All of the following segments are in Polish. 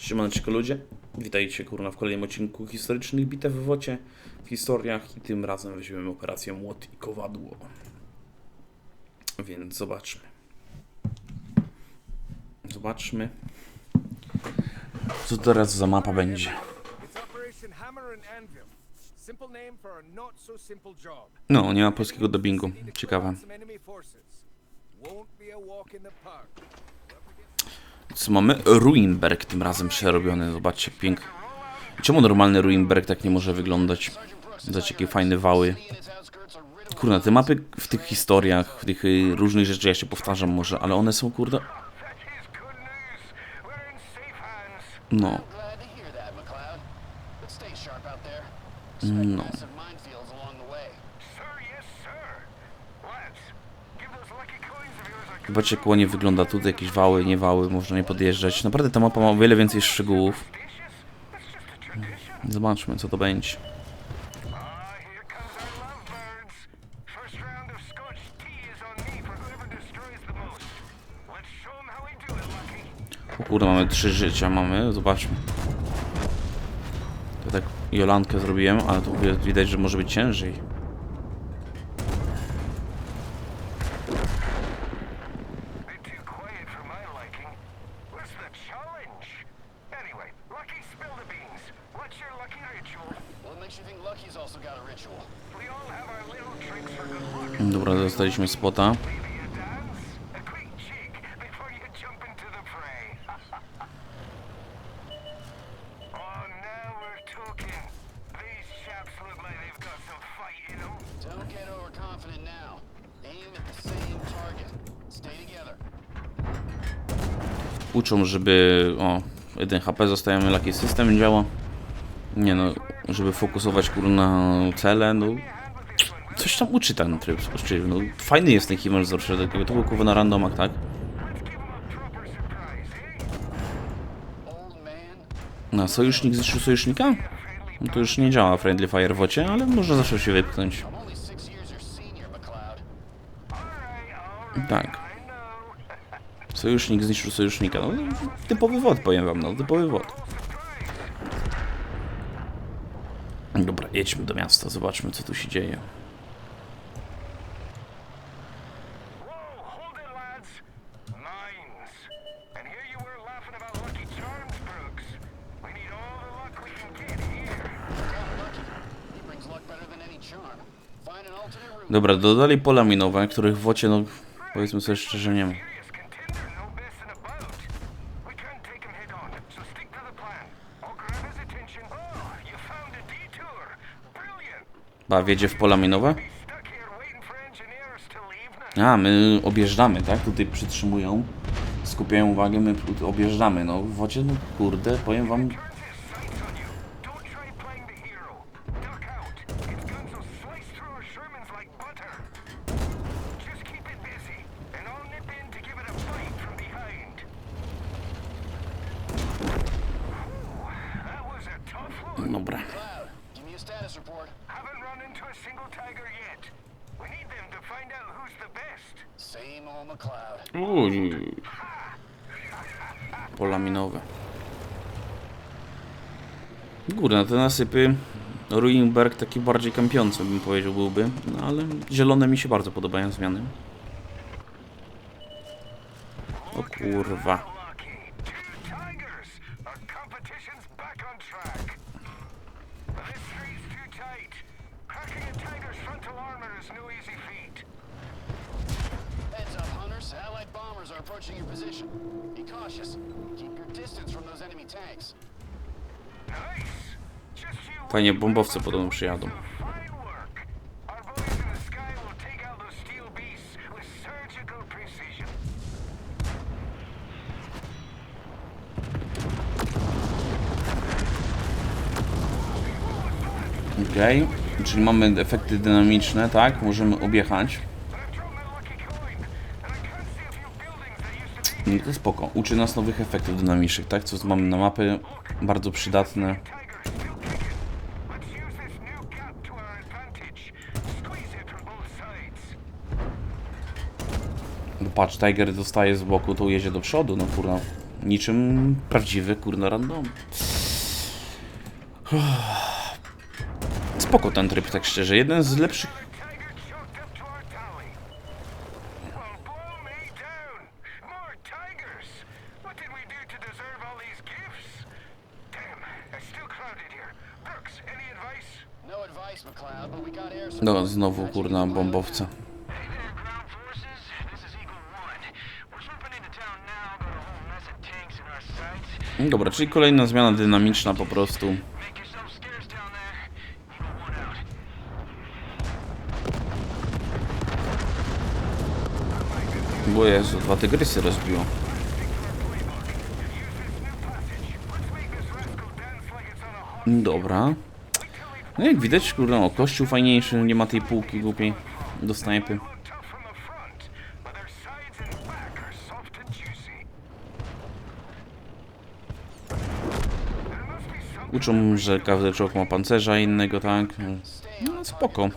Siemaneczko ludzie, witajcie kurna w kolejnym odcinku historycznych bitew w Wocie, w historiach i tym razem weźmiemy operację Młot i Kowadło. Więc zobaczmy. Zobaczmy, co teraz za mapa będzie. No, nie ma polskiego dubbingu, ciekawe. clear out some enemy forces. Won't be a walk in the park. Co mamy? Ruinberg tym razem przerobiony, zobaczcie, piękny. Czemu normalny Ruinberg tak nie może wyglądać? Zobaczcie, jakie fajne wały. Kurna, te mapy w tych historiach, w tych y, różnych rzeczy, ja się powtarzam może, ale one są, kurde... That is good news. We're in safe hands. No, Glad to hear that, McLeod. But stay sharp out there. no. Massive minefields along the way. Sir, yes, sir. Lads, give those lucky coins of yours a good Zobaczcie, jak ładnie wygląda tutaj, jakieś wały, nie wały, można nie podjeżdżać. Naprawdę ta mapa ma o wiele więcej szczegółów. Zobaczmy, co to będzie. O kurde, mamy trzy życia, mamy, zobaczmy. To tak Jolankę zrobiłem, ale tu wi- widać, że może być ciężej. Bit too quiet for my liking. Where's the challenge? Anyway, Lucky, spill the beans. What's your lucky ritual? What makes you think Lucky's also got a ritual? We all have our little tricks for good luck. Dobra, dostaliśmy spota. Maybe a dance? A quick cheek before you jump into the fray. oh, now we're talking. These chaps look like they've got some fight in them. Don't get overconfident now. Aim at the same target. Stay together. Uczą, żeby... O, 1 HP zostajemy, Lucky System działa. Nie no, żeby fokusować kur na cele, no... Coś tam uczy ten tryb, oczywiście, no fajny jest ten Himmel z to było kurwa na randomach, tak? Na sojusznik zniszczył sojusznika? No to już nie działa Friendly Fire w wocie, ale można zawsze się wypchnąć. Tak. Sojusznik zniszczył sojusznika. No, typowy wod, powiem wam, no, typowy wod. Dobra, jedźmy do miasta, zobaczmy co tu się dzieje. Dobra, dodali pola minowe, których w wocie, no, powiedzmy sobie szczerze, nie ma. Ba, wiedzie w pola minowe? A, my objeżdżamy, tak? Tutaj przytrzymują, skupiają uwagę, my objeżdżamy. No, w wocie, no kurde, powiem wam, dobra. McLeod, give me a status report. Haven't run into a single tiger yet. We need them to find out who's the best. Same old McLeod. Uj. Pola minowe. Górne te nasypy. Ruinberg taki bardziej kampiący bym powiedział byłby. No ale zielone mi się bardzo podobają zmiany. O kurwa. Lucky. Two tigers. Our competition's back on track. But this street's too tight. Cracking a tiger's frontal armor is no easy feat. Allied bombers are approaching your position. Be cautious. Keep your distance from those enemy tanks. Fajnie, bombowce podobno przyjadą. Okej. Czyli mamy efekty dynamiczne, tak? Możemy objechać. I to spoko. Uczy nas nowych efektów dynamicznych, tak? Co mamy na mapy, bardzo przydatne. No patrz, Tiger dostaje z boku, to jedzie do przodu, no kurna. Niczym prawdziwy, kurna, random. Spoko ten tryb, tak szczerze. Jeden z lepszych No, znowu kurna bombowca. Dobra, czyli kolejna zmiana dynamiczna po prostu. Bo Jezu, dwa tygrysy rozbiło. Dobra. No jak widać, kurde, o, kościół fajniejszy, nie ma tej półki głupiej do snajpy. Uczą, że każdy człowiek ma pancerza innego, tak? No spoko.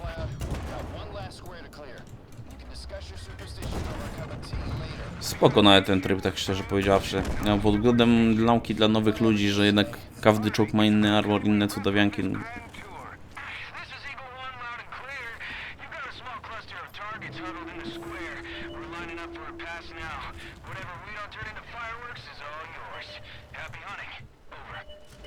Spoko nawet ten tryb, tak szczerze powiedziawszy. Ja pod względem nauki dla nowych ludzi, że jednak każdy człowiek ma inny armor, inne cudawianki. No, small cluster of targets huddled in the square. We're lining up for a pass now. Whatever we don't turn into fireworks is all yours. Happy hunting. Over.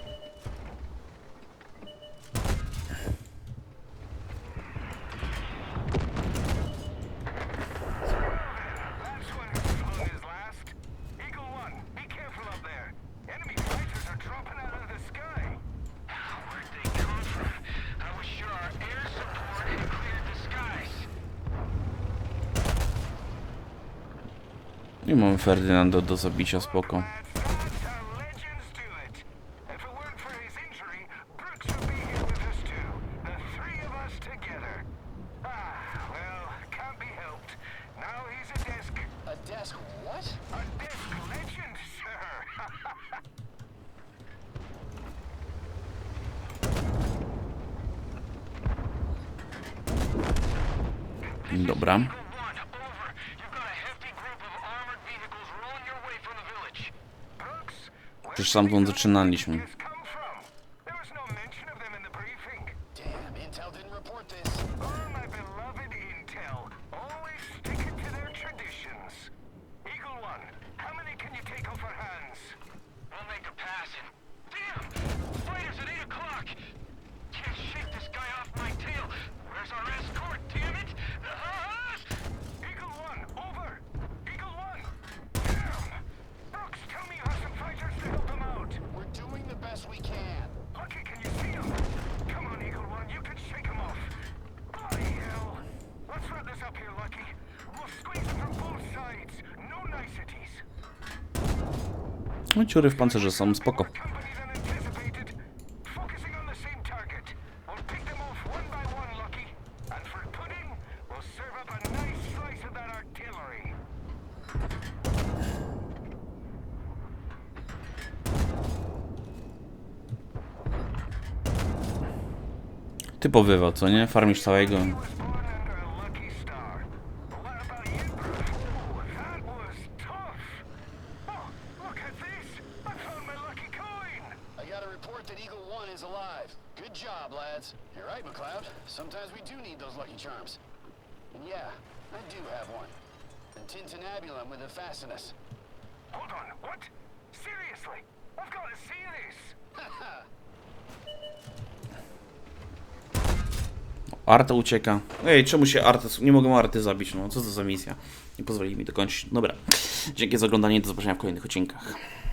I mamy Ferdynando do zabicia, spoko. Dobra. przecież stamtąd zaczynaliśmy. No ciury w pancerze są spoko. Typowywo, co nie? Farmisz całego stays alive. Good job, lads. You're right, McLeod. Sometimes we do need those lucky charms. And yeah, I do have one. An tintinabulum with a. Hold on, what? Seriously? I've got to see this! Arta ucieka. Ej, czemu się Arta... Nie mogę Arty zabić, no. Co to za misja? Nie pozwolili mi dokończyć. Dobra. Dzięki za oglądanie do zobaczenia w kolejnych odcinkach.